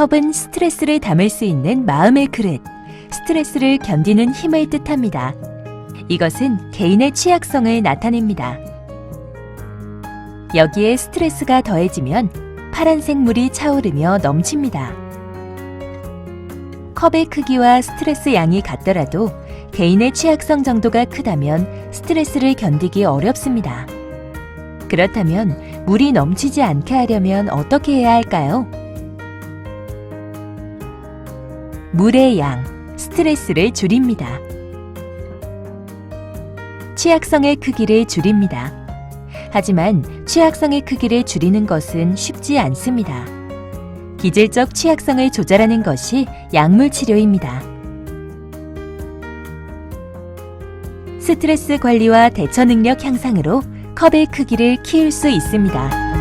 컵은 스트레스를 담을 수 있는 마음의 그릇, 스트레스를 견디는 힘을 뜻합니다. 이것은 개인의 취약성을 나타냅니다. 여기에 스트레스가 더해지면 파란색 물이 차오르며 넘칩니다. 컵의 크기와 스트레스 양이 같더라도 개인의 취약성 정도가 크다면 스트레스를 견디기 어렵습니다. 그렇다면 물이 넘치지 않게 하려면 어떻게 해야 할까요? 물의 양, 스트레스를 줄입니다. 취약성의 크기를 줄입니다. 하지만 취약성의 크기를 줄이는 것은 쉽지 않습니다. 기질적 취약성을 조절하는 것이 약물 치료입니다. 스트레스 관리와 대처 능력 향상으로 컵의 크기를 키울 수 있습니다.